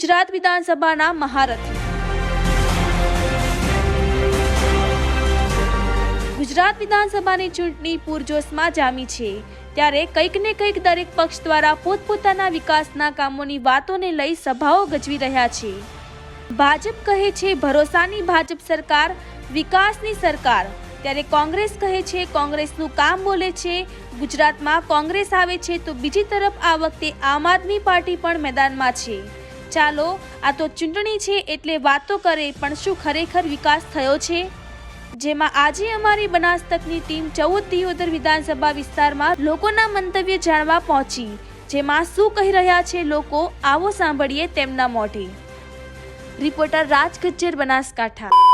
ગુજરાત વિધાનસભાના મહારથી. ગુજરાત વિધાનસભાની ચૂંટણી પૂરજોશમાં જામી છે. ત્યારે કંઈક ને કંઈક દરેક પક્ષ દ્વારા પોતપોતાના વિકાસના કામોની વાતોને લઈ સભાઓ ગજવી રહ્યા છે. ભાજપ કહે છે, ભરોસાની ભાજપ સરકાર, વિકાસની સરકાર. ત્યારે કોંગ્રેસ કહે છે, કોંગ્રેસનું કામ બોલે છે, ગુજરાતમાં કોંગ્રેસ આવે છે તો બીજી તરફ આ વખતે આમ આદમી પાર્ટી પણ મેદાનમાં છે. ચાલો, આ તો ચૂંટણી છે એટલે વાતો કરે, પણ શું ખરેખર વિકાસ થયો છે? જેમાં આજે અમારી બનાસતકની ટીમ ચૌદ દિયોદર વિધાનસભા વિસ્તારમાં લોકોના મંતવ્ય જાણવા પહોંચી, જેમાં શું કહી રહ્યા છે લોકો, આવો સાંભળીએ તેમના મોઢે. રિપોર્ટર રાજ ગજ્જર બનાસકાંઠા.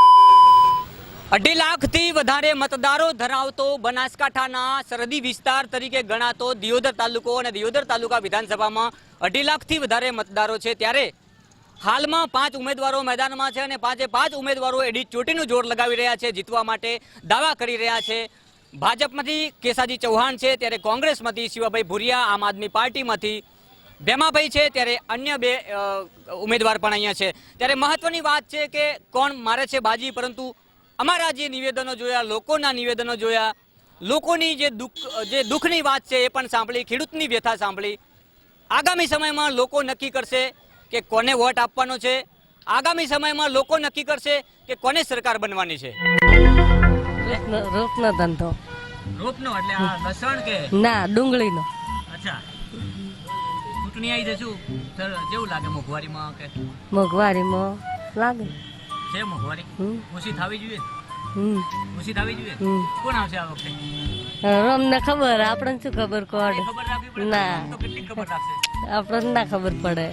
અઢી લાખથી વધારે મતદારો ધરાવતો બનાસકાંઠાના સરહદી વિસ્તાર તરીકે ગણાતો દિયોદર તાલુકો અને દિયોદર તાલુકા વિધાનસભામાં અઢી લાખથી વધારે મતદારો છે. ત્યારે હાલમાં પાંચ ઉમેદવારો મેદાનમાં છે અને પાંચે પાંચ ઉમેદવારો એડી ચોટીનું જોર લગાવી રહ્યા છે, જીતવા માટે દાવા કરી રહ્યા છે. ભાજપમાંથી કેસાજી ચૌહાણ છે, ત્યારે કોંગ્રેસમાંથી શિવાભાઈ ભુરિયા, આમ આદમી પાર્ટીમાંથી ભેમાભાઈ છે, ત્યારે અન્ય બે ઉમેદવાર પણ અહીંયા છે. ત્યારે મહત્વની વાત છે કે કોણ મારે છે બાજી, પરંતુ અમારા જે નિવેદનો જોયા લોકોના નિવેદનો જોયા લોકોની જે દુઃખ જે દુઃખની વાત છે એ પણ સાંભળી ખેડૂતની વ્યથા સાંભળી. આગામી સમયમાં લોકો નક્કી કરશે કે કોને વોટ આપવાનો છે. આગામી સમયમાં લોકો નક્કી કરશે કે કોને સરકાર બનવાની છે. રોપનો ધંધો. રોપનો એટલે આ લસણ કે? ના ડુંગળીનો. અચ્છા. ચૂંટણી આવી જશું. જેવું લાગે મોંઘવારીમાં કે? મોંઘવારીમાં લાગે. છે મોંઘવારી ઓછી થવી જોઈએ? ઓછી થવી જોઈએ? કોણ આવશે આ વખતે? અમને ખબર આપણને શું ખબર પડે? ના. આપણને ના ખબર પડે?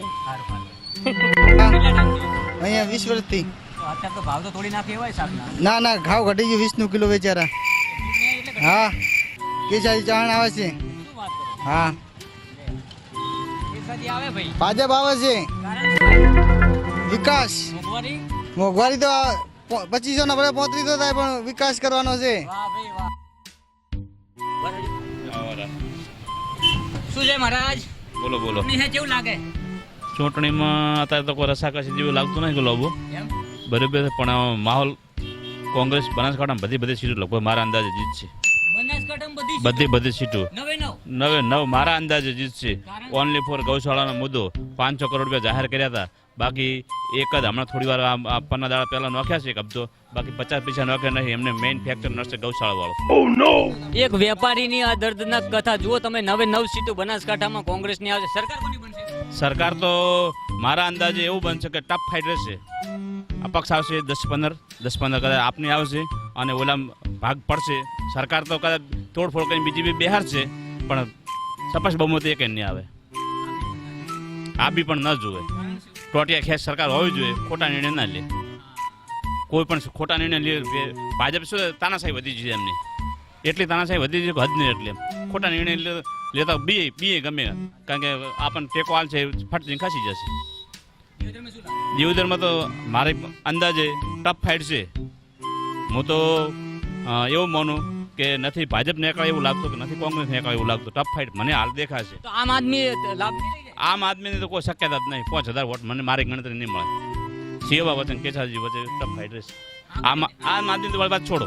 અહીંયા વીસ વર્ષથી. અત્યારે તો ભાવ તો તોડી નાખે એવાય શાકના ના ના ઘાવ ઘટી ગયું વીસનું કિલો વેચારા. હા. કેસાજી ચાણ આવે છે. શું વાત કરો? હા. કેસાજી આવે ભાઈ. ભાજપ આવે છે? વિકાસ. મોંઘવારી તો પચીસો ના બધા પોત્રીસો થાય પણ વિકાસ કરવાનો છે. વાહ ભાઈ વાહ શું છે મહારાજ? બોલો બોલો. કેવું લાગે? ચૂંટણીમાં અત્યારે તો કોઈ રસાકસી જેવું લાગતું નહીં ગુલાબો બરોબર બરાબર પણ આ માહોલ કોંગ્રેસ બનાસકાંઠામાં બધી બધી સીટો લગભગ મારા અંદાજે જીતશે બધી બધી બધી સીટો. નવે નવ નવે નવ મારા અંદાજે જીતશે ઓનલી ફોર ગૌશાળાનો મુદ્દો. પાંચસો કરોડ રૂપિયા જાહેર કર્યા હતા. બાકી એક જ હમણાં થોડી વાર આ- આ પન્ના દાડા પહેલા નોખ્યા છે એક હપ્તો બાકી પચાસ પૈસા નોખ્યા નહીં એમને મેઇન ફેક્ટર નડશે ગૌશાળા વાળો એક વેપારીની આ દર્દનાક કથા જુઓ તમે નવે નવ સીટો બનાસકાંઠામાં કોંગ્રેસની આવશે સરકાર કોની બનશે? સરકાર તો મારા અંદાજે એવું બનશે કે ટફ ફાઇટ રહેશે. અપક્ષ આવશે દસ પંદર દસ પંદર કદાચ આપની આવશે અને ઓલા ભાગ પડશે. સરકાર તો કદાચ તોડફોડ કરીને બીજી બી બિહાર છે પણ સપક્ષ બહુમતી એક નહીં આવે. આ બી પણ ન જુએ. ટોટિયા ખેસ સરકાર હોવી જોઈએ. ખોટા નિર્ણય ના લે. કોઈ પણ ખોટા નિર્ણય લે. ભાજપ શું તાનાશાહી વધી છે એમની. એટલી તાનાશાહી વધી છે હદ નહીં એટલે. ખોટા નિર્ણય લેતા બીએ બીએ ગમે. કારણ કે આપણને ટેકો હાલ છે ફટ જઈને ખસી જશે. દેવધરમાં તો મારે અંદાજે ટફ ફાઇટ છે. હું તો એવું માનું. કે નથી ભાજપ નીકળે એવું લાગતું કે નથી કોંગ્રેસ નીકળે એવું લાગતું? ટફ ફાઇટ મને હાલ દેખાશે તો આમ આદમી લાભ આમ આદમીની તો કોઈ શક્યતા જ નહીં. પાંચ હજાર વોટ મને મારી ગણતરી નહીં મળે. સેવા વચન કેસાજી વચ્ચે ટફ ફાઇટ રહેશે. આમ આમ આદમી તો વાત છોડો.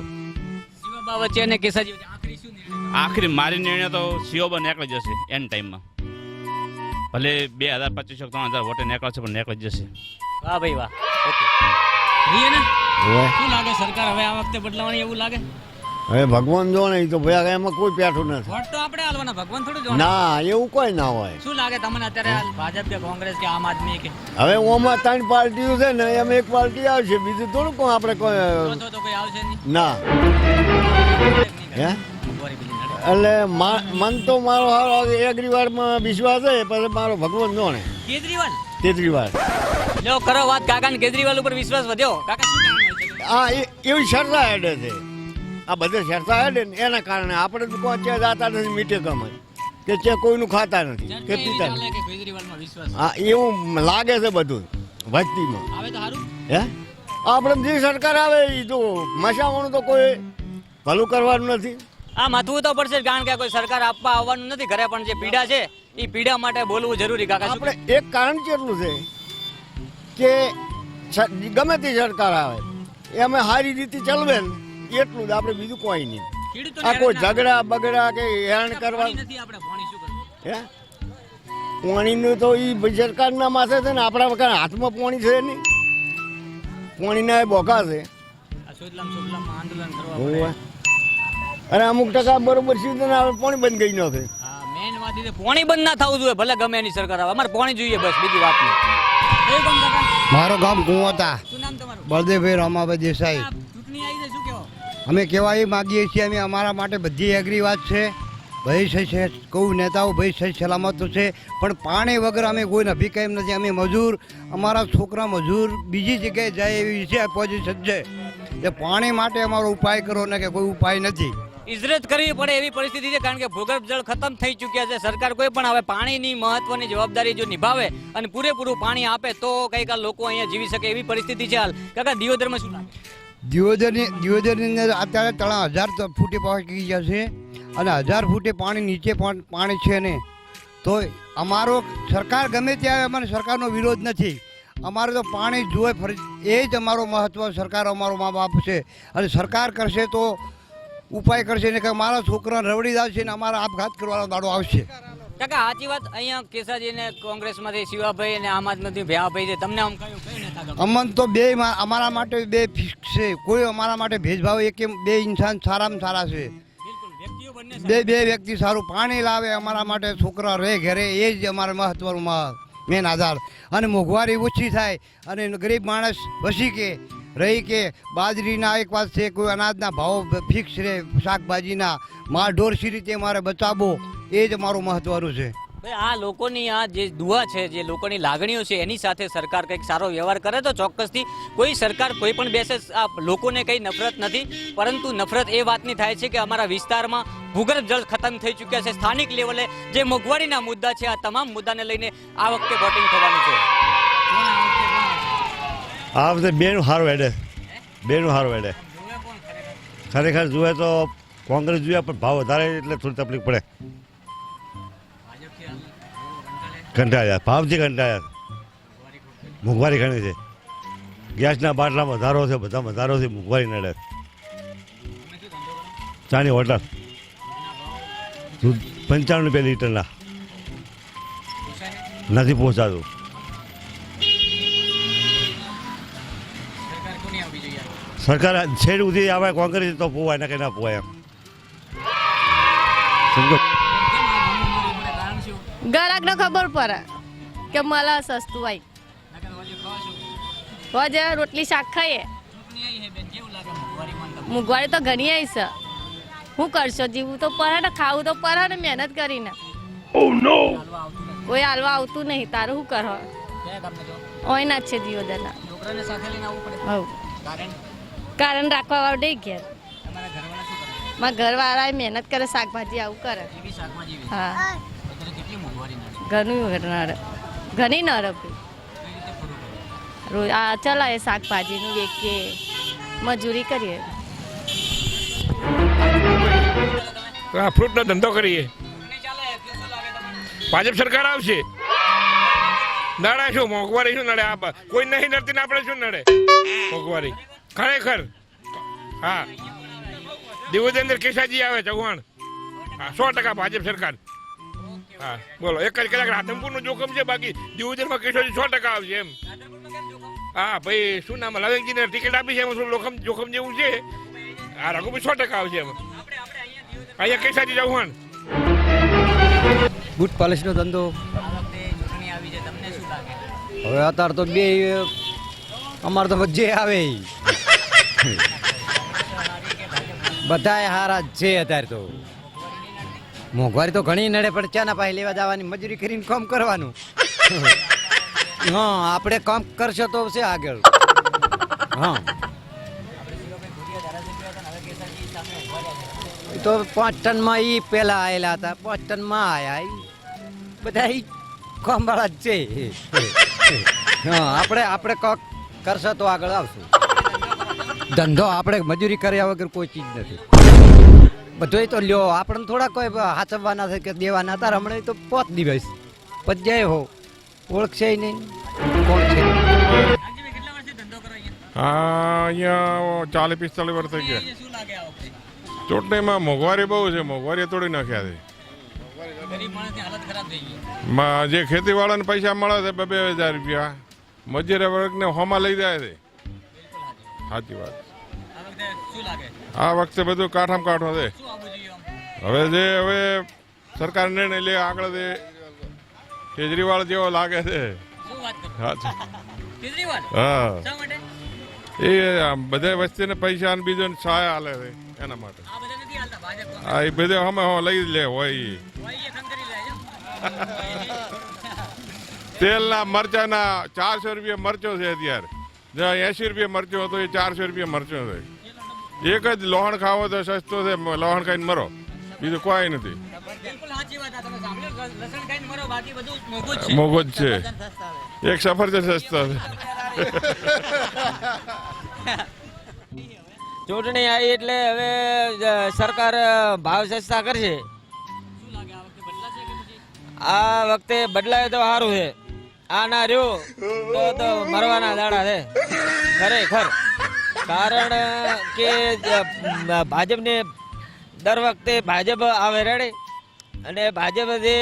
શિવાબા વચ્ચે અને કેસાજી આખરી શું આખરી મારી નિર્ણય તો સીઓબા નીકળી જશે એન ટાઈમમાં ભલે બે હજાર પચીસો ત્રણ હજાર વોટે નીકળશે પણ નીકળી જશે. વાહ ભાઈ વાહ. ઓકે શું લાગે સરકાર હવે આ વખતે બદલાવાની એવું લાગે? હવે ભગવાન જો ને તો ભાઈ એમાં કોઈ પેઠું નથી. વોટ તો આપણે હાલવાના ભગવાન થોડું જો ના એવું કોઈ ના હોય. શું લાગે તમને અત્યારે ભાજપ કે કોંગ્રેસ કે આમ આદમી કે? હવે ઓમાં ત્રણ પાર્ટીઓ છે ને એમ એક પાર્ટી આવશે બીજું થોડું કોઈ આપણે કોઈ તો તો કોઈ આવશે નહીં. ના. હે. એટલે મન તો મારો હારો એગ્રીવાળમાં વિશ્વાસ છે પછી મારો ભગવાન જોણે કેજરીવાલ? કેજરીવાલ જો કરો વાત. કાકા કેજરીવાલ ઉપર વિશ્વાસ વધ્યો. કાકા શું એ- એવી શરદા હેડે છે. આ બધે શરતા હેડે ને એના કારણે આપણે તો કોઈ જાતા નથી મીઠે ગમે. કે ત્યાં કોઈનું ખાતા નથી કે પીતા હા એવું લાગે છે બધું વસ્તીમાં હે? આપણે જે સરકાર આવે એ તો મશાવાનું તો કોઈ ભલું કરવાનું નથી. આ માથવું તો પડશે કારણ કે કોઈ સરકાર આપવા આવવાનું નથી ઘરે પણ જે પીડા છે એ પીડા માટે બોલવું જરૂરી કાકા આપણે એક કારણ કેટલું છે કે ગમે તે સરકાર આવે એ અમે સારી રીતે ચલવે ને એટલું જ આપણે બીજું કોઈ નહીં. આ કોઈ ઝઘડા બગડા કે હેરાન કરવા પાણી નથી આપણે પાણી શું કરવું? હે? પાણીનું તો એ સરકારના માથે છે ને આપણા વગર હાથમાં પાણી છે નહીં. પાણીના એ બોકા છે. અને અમુક ટકા બરોબર છે આવે પાણી બંધ કરી નાખે. હા, main વાત એ છે, પાણી બંધ ના થવું જોઈએ ભલે ગમે એની સરકાર આવે. અમારે પાણી જોઈએ બસ બીજી વાત નહીં? મારું ગામ કુંવતા. બળદેવભાઈ રમાભાઈ દેસાઈ. અમે કહેવા એ માગીએ છીએ અમે અમારા માટે બધી એગ્રી વાત છે. ભય છે છે કહું નેતાઓ ભય સહી સલામત છે, પણ પાણી વગર અમે કોઈને અભિકાયમ નથી. અમે મજૂર, અમારા છોકરા મજૂર, બીજી જગ્યાએ જાય એવી છે પોઝિશન છે. એ પાણી માટે અમારો ઉપાય કરો ને કે કોઈ ઉપાય નથી. ઇજરત કરવી પડે એવી પરિસ્થિતિ છે, કારણ કે ભૂગર્ભ જળ ખતમ થઈ ચૂક્યા છે. સરકાર કોઈ પણ હવે પાણીની મહત્વની જવાબદારી જો નિભાવે અને પૂરેપૂરું પાણી આપે તો કંઈક લોકો અહીંયા જીવી શકે એવી પરિસ્થિતિ છે હાલ. કાકા દિયોદરમાં શું દિયોદરની દિયોદરની અંદર અત્યારે ત્રણ હજાર ફૂટે પહોંચી ગયા છે અને હજાર ફૂટે પાણી નીચે પણ પાણી છે ને તો અમારો સરકાર ગમે ત્યારે અમારે સરકારનો વિરોધ નથી. અમારે તો પાણી જુએ ફરજ એ જ અમારો મહત્ત્વ સરકાર અમારો મા બાપ છે. અને સરકાર કરશે તો ઉપાય કરશે ને કે મારા છોકરા રવડી જશે ને અમારા આપઘાત કરવાનો દાડો આવશે. કાકા સાચી વાત અહીંયા કેસાજી ને કોંગ્રેસમાંથી શિવાભાઈ અને આમ આદમી ભ્યાભાઈ છે. તમને આમ કયું કઈ નેતા અમન તો બે અમારા માટે બે ફિક્સ છે. કોઈ અમારા માટે ભેદભાવ એક બે ઇન્સાન સારામાં સારા છે. બે બે વ્યક્તિ સારું પાણી લાવે અમારા માટે છોકરા રહે ઘરે એ જ અમારે મહત્વનું મેન આધાર. અને મોંઘવારી ઓછી થાય અને ગરીબ માણસ વસી કે રહી કે બાજરીના એક વાત છે કોઈ અનાજના ભાવ ફિક્સ રહે શાકભાજીના માલ ઢોરસી રીતે અમારે બચાવવો. એ જ મારું મહત્વનું છે. ભાઈ આ લોકોની આ જે દુઆ છે જે લોકોની લાગણીઓ છે એની સાથે સરકાર કંઈક સારો વ્યવહાર કરે તો ચોક્કસથી કોઈ સરકાર કોઈ પણ બેસે આ લોકોને કંઈ નફરત નથી પરંતુ નફરત એ વાતની થાય છે કે અમારા વિસ્તારમાં ભૂગર્ભ જળ ખતમ થઈ ચૂક્યા છે. સ્થાનિક લેવલે જે મોંઘવારીના મુદ્દા છે આ તમામ મુદ્દાને લઈને આ વખતે વોટિંગ થવાનું છે. આ વખતે બેનું સારું હેડે. બેનું સારું હેડે. ખરેખર જુએ તો કોંગ્રેસ જોઈએ પણ ભાવ વધારે એટલે થોડી તકલીફ પડે. કંટાળ્યા ભાવથી કંટાળ્યા મોંઘવારી ઘણી છે. ગેસના બાટલા વધારો છે, બધા વધારો છે મોંઘવારી નડે. ચાની હોટલ. પંચાણું રૂપિયા લીટરના. નથી પહોંચાતું. સરકાર છેડ સુધી આવે, કોંગ્રેસ તો પોવાય ના કે ના પોવાય એમ. સમજો? ખબર કે મળે સસ્તું હોય. હોજે રોટલી શાક ખાઈએ. મોંઘવારી તો ઘણી આવી છે. શું કરશો? જીવું તો પડે ને ખાવું તો પડે ને મહેનત કરીને. કોઈ હાલવા આવતું નહીં. તારું શું કરો? ઓય ના જ છે દિયોદરના. પડે હવ. કારણ કારણ રાખવા આવડે ઘેર. તમારા ઘરવાળા શું કરે? મારા ઘરવાળા મહેનત કરે શાકભાજી આવું કરે. હા. ઘણું ઘણી નર કઈ રીતે ફરવું પડે રોજ આ ચલાવે શાકભાજીનું વેચીએ, મજૂરી કરીએ. આ ફ્રૂટનો ધંધો કરીએ. ભાજપ સરકાર આવશે. નડે શું, મોંઘવારી શું નડે? આ કોઈ નહીં નડતી ને આપણે શું નડે? મોંઘવારી. ખરેખર. હા. દિવસની કેશાજી આવે ચૌહાણ હા, સો ટકા ભાજપ સરકાર. હા બોલો એક જ કલાક રાધનપુરનું જોખમ છે બાકી દિવસમાં કેસાજી સો ટકા આવશે એમ. હા ભાઈ શું નામ? લવેકજીને ટિકિટ આપી છે એમાં થોડું જોખમ જોખમ જેવું છે? હા રઘુભાઈ સો ટકા આવશે એમ. અહીંયા કેસાજી જવું બૂટ પોલિશનો ધંધો. આ વખતે ચૂંટણી આવી છે તમને શું લાગે? હવે અત્યારે તો બે અમારે તો જે આવે. બધાય હારા જ છે અત્યારે તો. મોંઘવારી તો ઘણી નડે પણ ચાના પાસે લેવા જવાની મજૂરી કરીને કામ કરવાનું. હા આપણે કામ કરશો તો છે આગળ. હા. તો પાંચ ટનમાં ઈ પેલા આવેલા હતા પાંચ ટનમાં આયા ઈ. બધા ઈ કોમવાળા જ છે. હા આપણે આપણે કોક કરશો તો આગળ આવશું. ધંધો આપણે મજૂરી કર્યા વગર કોઈ ચીજ નથી. બધું તો લ્યો, આપણને થોડા કોઈ હાચવવાના છે કે દેવાના હતા હમણાં તો પોત દિવસ. પછી જાય હો. ઓળખશે નહીં. કોણ છે? હા, અહીંયા ચાલીસ પિસ્તાલીસ વર્ષ થઈ ગયા. ચૂંટણીમાં મોંઘવારી બહુ છે મોંઘવારી તોડી નાખ્યા છે. જે ખેતીવાળાને પૈસા મળે છે, બે બે હજાર રૂપિયા. મજૂર વર્ગને હોમાં લઈ જાય છે. સાચી વાત. શું લાગે આ વખતે બધું કાઠામ કાઠો છે? હવે જે હવે સરકાર નિર્ણય લે આગળ જે કેજરીવાલ જેવો લાગે છે. હા એ બધા વસ્તીને પૈસા ને બીજો સહાય હાલે છે એના માટે. આ એ બધે અમે હો લઈ લે હોય તેલના મરચાના ચારસો રૂપિયા મરચો છે અત્યારે. એસી રૂપિયા મરચો હતો એ ચારસો રૂપિયા મરચો છે. એક જ લોહણ ખાવો તો સસ્તો છે લોહણ ખાઈને મરો. બીજું કોઈ નથી. બિલકુલ સાચી વાત આ તમે સાંભળ્યું લસણ ખાઈને મરો બાકી બધું મોંઘું જ છે. એક જ છે. એક સફરજન સસ્તો છે. ચૂંટણી આવી એટલે હવે સરકાર ભાવ સસ્તા કરશે. આ વખતે બદલાશે કે પછી આ વખતે બદલાય તો સારું છે. આ ના રહ્યો તો તો મરવાના દાડા છે. ખરેખર. કારણ કે ભાજપને દર વખતે ભાજપ આવે રડે. અને ભાજપ જે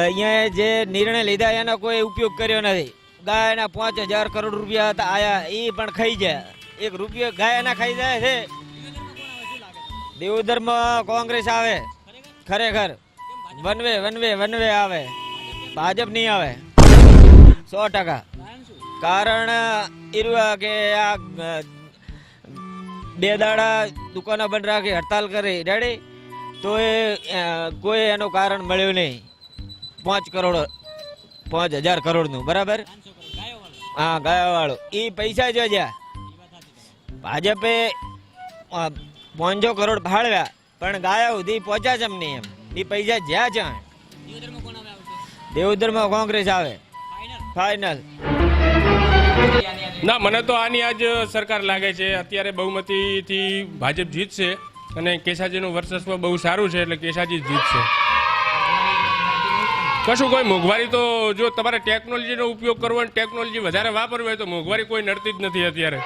અહીંયા જે નિર્ણય લીધા, એનો કોઈ ઉપયોગ કર્યો નથી. ગાયના પાંચ હજાર કરોડ રૂપિયા હતા, આયા એ પણ ખાઈ જાય. એક રૂપિયો ગાયના ખાઈ જાય છે. દેવધરમાં કોંગ્રેસ આવે. ખરેખર. વનવે વનવે વનવે આવે. ભાજપ નહીં આવે. સો ટકા. કારણ એરું કે આ બે દાડા દુકાનો બંધ રાખી હડતાલ કરી. રેડી તો એ કોઈ એનું કારણ મળ્યું નહીં. પાંચ કરોડ પાંચ હજાર કરોડનું. બરાબર? હા ગાયાવાળું. એ પૈસા જો જ્યાં. ભાજપે પાંચસો કરોડ ફાળવ્યા. પણ ગાયા સુધી પહોંચ્યા છે એમ નહીં એમ. એ પૈસા જ્યાં છે. દેવધરમાં કોંગ્રેસ આવે. ફાઈનલ ફાઇનલ ના, મને તો આની આજ સરકાર લાગે છે. અત્યારે બહુમતીથી ભાજપ જીતશે અને કેસાજીનું વર્ચસ્વ બહુ સારું છે એટલે કેસાજી જ જીતશે. કશું કોઈ મોંઘવારી તો જો તમારે ટેકનોલોજીનો ઉપયોગ કરવો અને ટેકનોલોજી વધારે વાપરવી હોય તો મોંઘવારી કોઈ નડતી જ નથી અત્યારે.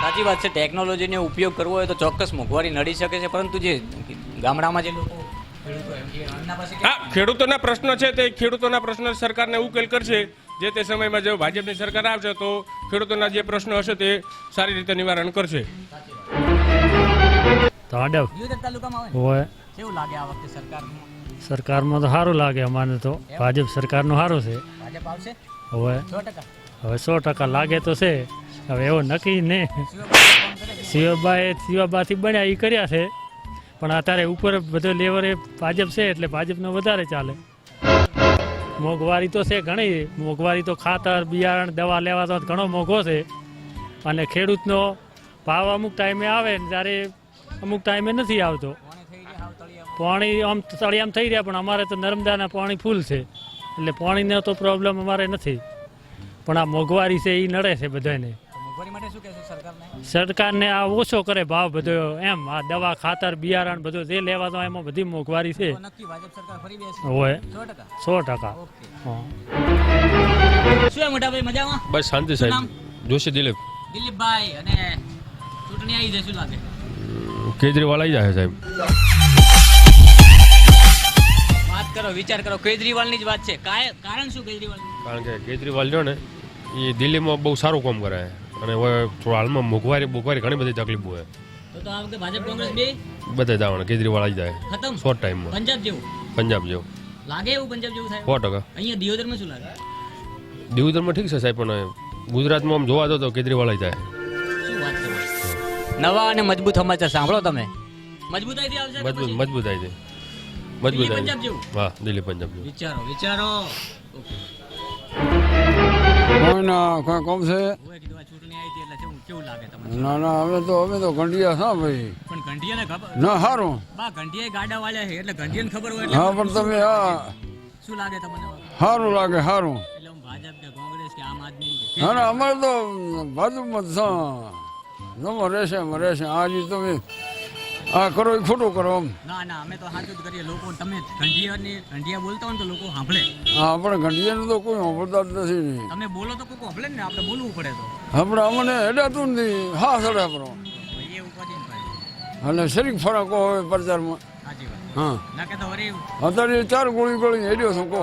સાચી વાત છે, ટેકનોલોજીનો ઉપયોગ કરવો હોય તો ચોક્કસ મોંઘવારી નડી શકે છે, પરંતુ જે ગામડામાં જે લોકો હા ખેડૂતોના પ્રશ્નો છે તે ખેડૂતોના પ્રશ્નો સરકારને ઉકેલ કરશે. જે તે સમયમાં જો ભાજપની સરકાર આવશે તો ખેડૂતોના જે પ્રશ્નો હશે તે સારી રીતે નિવારણ કરશે. તો આડવ. દિયોદર તાલુકામાં આવે ને? હોય. કેવું લાગે આ વખતે સરકારનું? સરકારમાં તો સારું લાગે અમારે તો. ભાજપ સરકારનું સારું છે. ભાજપ આવશે? હવે. સો ટકા? હવે સો ટકા લાગે તો છે. હવે એવો નક્કી ને. શિવબાએ શિવાબાથી બન્યા એ કર્યા છે. પણ અત્યારે ઉપર બધો લેવરે ભાજપ છે એટલે ભાજપનો વધારે ચાલે. મોંઘવારી તો છે ઘણી, મોંઘવારી તો ખાતર, બિયારણ, દવા લેવા તો ઘણો મોંઘો છે. અને ખેડૂતનો ભાવ અમુક ટાઈમે આવે ને ત્યારે અમુક ટાઈમે નથી આવતો. પાણી આમ તળિયામ થઈ રહ્યા, પણ અમારે તો નર્મદાના પાણી ફૂલ છે. એટલે પાણીનો તો પ્રોબ્લેમ અમારે નથી. પણ આ મોંઘવારી છે એ નડે છે બધાને. તો માટે શું કહેશો સરકારને? સરકારને આ ઓછો કરે ભાવ બધો એમ આ દવા ખાતર બિયારણ બધું જે લેવા તો એમાં બધી મોંઘવારી છે. નક્કી ભાજપ સરકાર ફરી બેસે? હોય. સો ટકા? શું છે મોટા મજામાં? બસ શાંતિ સાહેબ. જોશી દિલીપ. દિલીપભાઈ અને ચૂંટણી આવી જાય લાગે? કેજરીવાલ આવી જાય સાહેબ. વાત કરો વિચાર કરો કેજરીવાલની જ વાત છે. કાય- કારણ શું કેજરીવાલ કારણ કે કેજરીવાલ જો ને એ દિલ્હીમાં બહુ સારું કામ કરે. છે અને હવે થોડા હાલમાં મોંઘવારી મોંઘવારી ઘણી બધી તકલીફો છે તો તો આ વખતે ભાજપ કોંગ્રેસ બે? બધે જવાનું કેજરીવાલ આવી જાય. ખતમ? શોર્ટ ટાઈમમાં પંજાબ જેવું? પંજાબ જેવું. લાગે એવું પંજાબ જેવું થાય? સો ટકા. અહીંયા દિયોદરમાં શું લાગે? દિવધરમાં ઠીક છે સાહેબ પણ ગુજરાતમાં આમ જોવા દો તો કેજરીવાલ આવી જાય. શું વાત કરો? નવા અને મજબૂત સમાચાર સાંભળો તમે. મજબૂતાઈથી આવશે મજબૂત મજબૂતાઈથી. મજબૂત પંજાબ જેવું? હા દિલ્હી પંજાબ જેવું. વિચારો વિચારો. કોણ કોણ કોઈ કોમ છે લાગે તમને? ના ના અમે તો અમે તો ઘંટિયા હા ભાઈ. પણ ઘંટિયાને ખબર ના સારું બા ઘંટિયા ગાડા વાળ્યા છે એટલે ઘંટિયાને ખબર હોય હા પણ તમે આ શું લાગે તમને? સારું લાગે એટલે ભાજપ કે કોંગ્રેસ કે આમ આદમી ના ના અમારે તો ભાજપમાં જ રહેશે રહેશે. આજે તમે હા કરો એ ખોટું કરો આમ. ના ના અમે તો સાચું જ કરીએ. લોકો તમે ઘંટિયાની ઘંટિયા બોલતા હોય ને તો લોકો સાંભળે. હા પણ ઘંટિયાનું તો કોઈ સાંભળતા જ નથી તમે બોલો તો કોઈ સાંભળે ને આપણે બોલવું પડે તો. આપણે અમને હેડાતું નથી. હા સડે આપણો અને શરીક ફરક હોય પ્રચારમાં. હા. અત્યારે ચાર ગોળી ગોળી હેડ્યો છું કહો.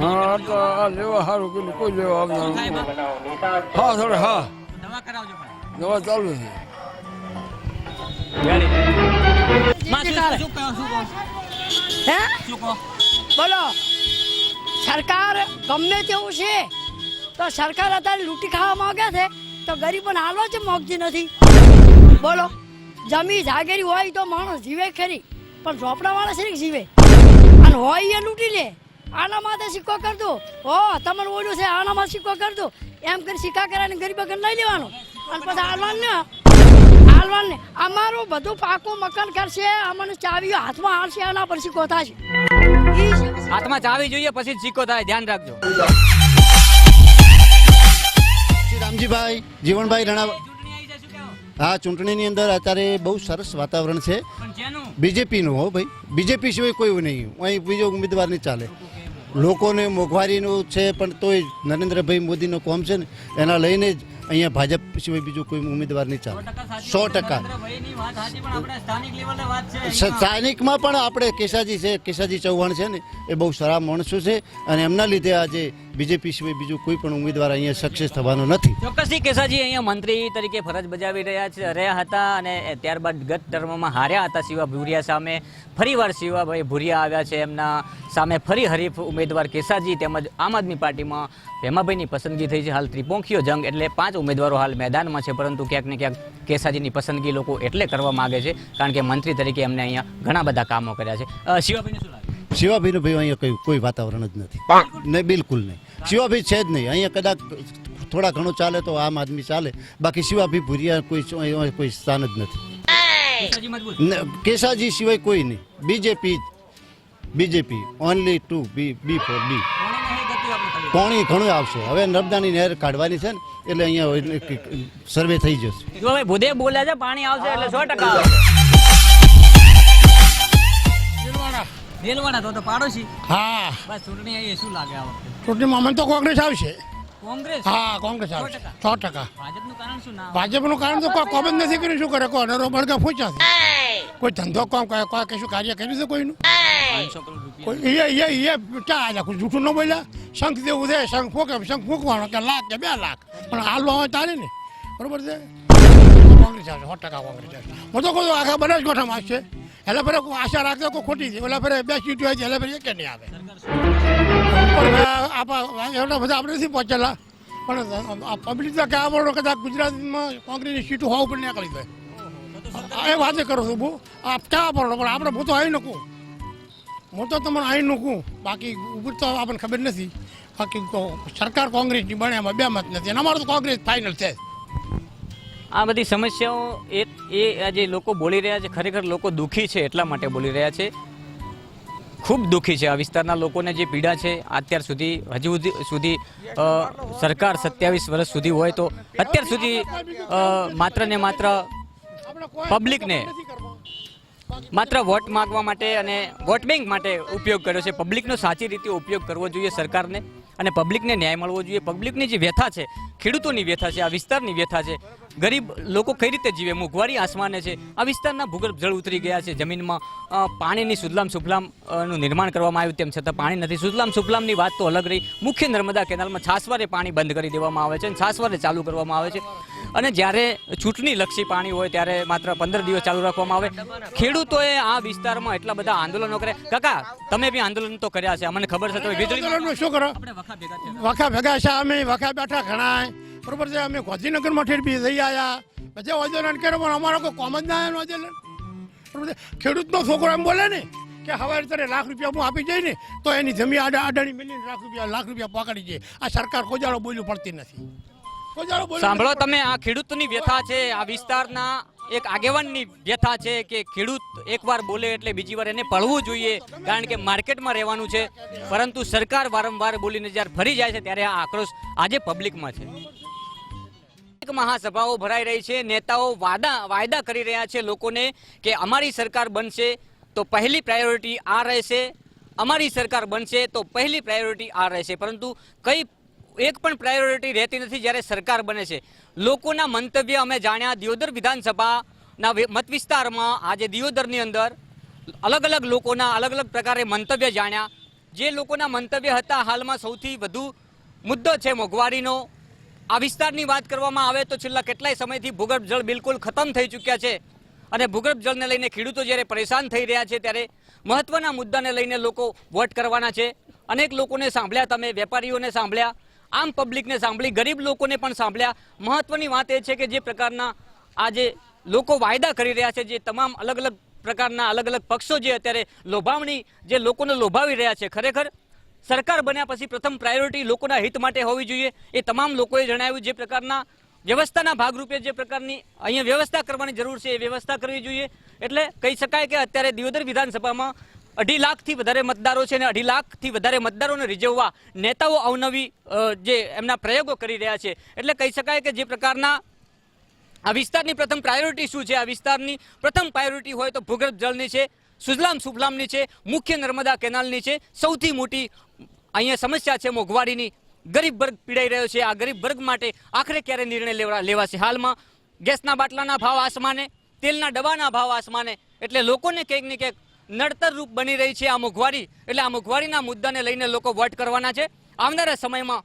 હા તો આ લેવા સારું પેલું કોઈ લેવા નથી. હા સડે હા. દવા ચાલુ છે. બોલો. સરકાર ગમે તેવું છે તો સરકાર અત્યારે લૂંટી ખાવા માંગે છે તો ગરીબોને હાલો જ મોગતી નથી. બોલો. જમી જાગેરી હોય તો માણસ જીવે ખરી પણ ઝોપડા વાળા છે જીવે? અને હોય એ લૂંટી લે આના માટે સિક્કો કરતો. દો હો તમને ઓલું છે આના માં સિક્કો કર દો એમ કરી સિક્કા કરાવીને ગરીબ ઘર લઈ લેવાનો. અને પછી હાલવાનું ને. હાલવાનું ને અમારું બધું પાકું મકાન કરશે અમને ચાવીઓ હાથમાં હાલશે આના પર સિક્કો થશે. છે. હાથમાં ચાવી જોઈએ પછી સિક્કો થાય. ધ્યાન રાખજો. શ્રી રામજીભાઈ જીવનભાઈ રણા. હા ચૂંટણીની અંદર અત્યારે બહુ સરસ વાતાવરણ છે. બીજેપીનું હો ભાઈ. બીજેપી સિવાય કોઈ નહીં. અહીં બીજો ઉમેદવાર નહીં ચાલે. લોકોને મોંઘવારીનું છે પણ તોય નરેન્દ્રભાઈ મોદીનો કોમ છે ને એના લઈને જ અહીંયા ભાજપ સિવાય બીજું કોઈ ઉમેદવાર નહીં ચાલે. સો ટકા સ્થાનિકમાં પણ આપણે કેશાજી છે કેશાજી ચૌહાણ છે ને એ બહુ સારા માણસો છે અને એમના લીધે આજે બીજેપી સિવાય બીજું કોઈ પણ ઉમેદવાર અહીંયા સક્સેસ થવાનો નથી. ચોક્કસથી કેસાજી અહીંયા મંત્રી તરીકે ફરજ બજાવી રહ્યા છે રહ્યા હતા અને ત્યારબાદ ગત ટર્મમાં હાર્યા હતા શિવા ભુરિયા સામે. ફરીવાર શિવાભાઈ ભુરિયા આવ્યા છે એમના સામે ફરી હરીફ ઉમેદવાર કેસાજી તેમજ આમ આદમી પાર્ટીમાં ભેમાભાઈની પસંદગી થઈ છે. હાલ ત્રિપોંખીયો જંગ એટલે પાંચ ઉમેદવારો હાલ મેદાનમાં છે, પરંતુ ક્યાંક ને ક્યાંક કેસાજીની પસંદગી લોકો એટલે કરવા માગે છે, કારણ કે મંત્રી તરીકે એમને અહીંયા ઘણા બધા કામો કર્યા છે. શિવાભાઈને શું લાગે? શિવાભાઈનું ભાઈ અહીંયા કોઈ કોઈ વાતાવરણ જ નથી. નહીં બિલકુલ નહીં. શિવાભાઈ છે જ નહીં. અહીંયા કદાચ થોડા ઘણું ચાલે તો આમ આદમી ચાલે. બાકી શિવાભાઈ ભુરિયા કોઈ અહીંયા કોઈ સ્થાન જ નથી. કેસાજી મજબૂત ન- કેસાજી સિવાય કોઈ નહીં. BJP BJP. Only two B B four B કોણે ઘણું આવશે. હવે નર્મદાની નહેર કાઢવાની છે ને એટલે અહીંયા સર્વે થઈ જશે. ભૂદે બોલ્યા છે પાણી આવશે એટલે સો ટકા આવશે. દેલવાડા તો તો પાડોશી. હા. બસ ચૂંટણી આવી શું લાગે આ વખતે? ચૂંટણીમાં અમને તો કોંગ્રેસ આવશે. કોંગ્રેસ? હા કોંગ્રેસ આવશે. સો ટકા. ભાજપનું કારણ શું ના ભાજપનું કારણ તો કોઈ કોમ જ નથી કર્યું શું કરે કોઈ નરો બળગા ફૂચ્યા છે. કોઈ ધંધો કોમ કરે કોઈ કશું કાર્ય કર્યું છે કોઈનું? કોઈ એ એ એ ચા કોઈ જૂઠું ન બોલ્યા? શંખ દેવું છે શંખ ફૂકે શંખ ફૂંકવાનો કે લાખ કે બે લાખ. પણ હાલવા હોય તારે ને. બરોબર છે? કોંગ્રેસ આવશે સો ટકા કોંગ્રેસ આવશે. હું તો કહું છું આખા બનાસકાંઠામાં આવશે. એટલે ફરે આશા રાખતો કોઈ ખોટી છે. એટલે ફરે બે સીટ હોય છે એટલે ફરે એક નહીં આવે. પણ એવડા બધા આપણે નથી પહોંચેલા. પણ પબ્લિક તો કહેવા પડો કદાચ ગુજરાતમાં કોંગ્રેસની સીટો હોવા ઉપર નીકળી જાય. એ વાત કરું છું બહુ. આપ કહેવા પડો પણ આપણે હું તો આવી નકું હું તો તમને આવી નકું બાકી ઉપર તો આપણને ખબર નથી. બાકી તો સરકાર કોંગ્રેસની બને એમાં બે મત નથી. અને અમારું તો કોંગ્રેસ ફાઇનલ છે. આ બધી સમસ્યાઓ એ એ આ જે લોકો બોલી રહ્યા છે, ખરેખર લોકો દુઃખી છે એટલા માટે બોલી રહ્યા છે. ખૂબ દુઃખી છે આ વિસ્તારના લોકોને જે પીડા છે, અત્યાર સુધી, હજુ સુધી- સરકાર સત્યાવીસ વર્ષ સુધી હોય તો અત્યાર સુધી માત્ર ને માત્ર પબ્લિકને માત્ર વોટ માગવા માટે અને વોટ બેંક માટે ઉપયોગ કર્યો છે. પબ્લિકનો સાચી રીતે ઉપયોગ કરવો જોઈએ સરકારને અને પબ્લિકને ન્યાય મળવો જોઈએ. પબ્લિકની જે વ્યથા છે, ખેડૂતોની વ્યથા છે, આ વિસ્તારની વ્યથા છે ગરીબ લોકો કઈ રીતે જીવે? મોંઘવારી આસમાને છે. આ વિસ્તારના ભૂગર્ભ જળ ઉતરી ગયા છે. જમીનમાં પાણીની સુજલામ સુફલામનું નિર્માણ કરવામાં આવ્યું તેમ છતાં પાણી નથી. સુજલામ સુફલામની વાત તો અલગ રહી. મુખ્ય નર્મદા કેનાલમાં છાસવારે પાણી બંધ કરી દેવામાં આવે છે અને છાસવારે ચાલુ કરવામાં આવે છે. અને જ્યારે ચૂંટણી લક્ષી પાણી હોય ત્યારે માત્ર પંદર દિવસ ચાલુ રાખવામાં આવે. ખેડૂતોએ આ વિસ્તારમાં એટલા બધા આંદોલનો કરે કાકા તમે બી આંદોલન તો કર્યા છે. અમને ખબર છે તમે વીજળી શું કરો. વખા ભેગા છે અમે વખા બેઠા ઘણા બરોબર છે અમે ગાંધીનગરમાં ઠેરપી થઈ આવ્યા પછી આંદોલન કર્યો પણ અમારો કોઈ કોમ જ ના બરોબર છે ખેડૂતનો છોકરો એમ બોલે ને કે હવે તારે લાખ રૂપિયા હું આપી જઈ ને તો એની જમીન આડા અડાણી મિલીને લાખ રૂપિયા લાખ રૂપિયા પકડી જાય આ સરકાર કોજાળો બોલ્યું પડતી નથી. સાંભળો તમે આ ખેડૂતની વ્યથા છે આ વિસ્તારના એક આગેવાનની વ્યથા છે કે ખેડૂત એકવાર બોલે એટલે બીજી વાર એને પડવું જોઈએ કારણ કે માર્કેટમાં રહેવાનું છે. પરંતુ સરકાર વારંવાર બોલીને જ્યારે ફરી જાય છે ત્યારે આ આક્રોશ આજે પબ્લિકમાં છે. મહાસભાઓ ભરાઈ રહી છે. નેતાઓ વાદા, વાયદા કરી રહ્યા છે લોકોને કે અમારી સરકાર બનશે તો પહેલી પ્રાયોરિટી આ રહેશે. અમારી સરકાર બનશે તો પહેલી પ્રાયોરિટી આ રહેશે. પરંતુ કઈ એક પણ પ્રાયોરિટી રહેતી નથી જ્યારે સરકાર બને છે. લોકોના મંતવ્ય અમે જાણ્યા. દિયોદર વિધાનસભાના મત વિસ્તારમાં આજે દિયોદરની અંદર અલગ અલગ લોકોના અલગ અલગ પ્રકારે મંતવ્ય જાણ્યા. જે લોકોના મંતવ્ય હતા, હાલમાં સૌથી વધુ મુદ્દો છે મોંઘવારીનો. આ વિસ્તારની વાત કરવામાં આવે તો છેલ્લા કેટલાય સમયથી ભૂગર્ભ જળ બિલકુલ ખતમ થઈ ચૂક્યા છે અને ભૂગર્ભ જળને લઈને ખેડૂતો જ્યારે પરેશાન થઈ રહ્યા છે ત્યારે મહત્વના મુદ્દાને લઈને લોકો વોટ કરવાના છે. અનેક લોકોને સાંભળ્યા તમે, વેપારીઓને સાંભળ્યા, આમ પબ્લિકને સાંભળી, ગરીબ લોકોને પણ સાંભળ્યા. મહત્વની વાત એ છે કે જે પ્રકારના આજે લોકો વાયદા કરી રહ્યા છે, જે તમામ અલગ અલગ પ્રકારના અલગ અલગ પક્ષો જે અત્યારે લોભામણી જે લોકોને લોભાવી રહ્યા છે, ખરેખર સરકાર બન્યા પછી પ્રથમ પ્રાયોરિટી લોકોના હિત માટે હોવી જોઈએ. એ તમામ લોકોએ જણાવ્યું જે પ્રકારના વ્યવસ્થાના ભાગરૂપે જે પ્રકારની અહીંયા વ્યવસ્થા કરવાની જરૂર છે એ વ્યવસ્થા કરવી જોઈએ. એટલે કહી શકાય કે અત્યારે દિયોદર વિધાનસભામાં અઢી લાખથી વધારે મતદારો છે અને અઢી લાખથી વધારે મતદારોને રીઝવવા નેતાઓ અવનવી જે એમના પ્રયોગો કરી રહ્યા છે. એટલે કહી શકાય કે જે પ્રકારના આ વિસ્તારની પ્રથમ પ્રાયોરિટી શું છે? આ વિસ્તારની પ્રથમ પ્રાયોરિટી હોય તો ભૂગર્ભ જળની છે. સુજલામ સુફલામની છે, મુખ્ય નર્મદા કેનાલની છે. સૌથી મોટી અહીંયા સમસ્યા છે મોંઘવારીની. ગરીબ વર્ગ પીડાઈ રહ્યો છે. આ ગરીબ વર્ગ માટે આખરે ક્યારે નિર્ણય લેવા લેવાશે હાલમાં? ગેસના બાટલાના ભાવ આસમાને, તેલના ડબ્બાના ભાવ આસમાને. એટલે લોકોને કંઈક ને કંઈક નડતર રૂપ બની રહી છે આ મોંઘવારી. એટલે આ મોંઘવારીના મુદ્દાને લઈને લોકો વોટ કરવાના છે. આવનારા સમયમાં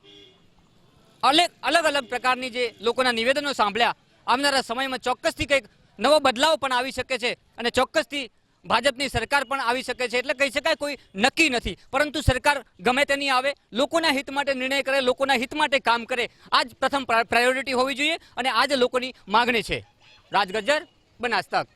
અલગ અલગ અલગ પ્રકારની જે લોકોના નિવેદનો સાંભળ્યા, આવનારા સમયમાં ચોક્કસથી કંઈક નવો બદલાવ પણ આવી શકે છે. અને ચોક્કસથી ભાજપની સરકાર પણ આવી શકે છે એટલે કહી શકાય કોઈ નક્કી નથી. પરંતુ સરકાર ગમે તેની આવે, લોકોના હિત માટે નિર્ણય કરે, લોકોના હિત માટે કામ કરે આ જ પ્રથમ પ્રાયોરિટી હોવી જોઈએ અને આ જ લોકોની માગણી છે. રાજગજર બનાસ તક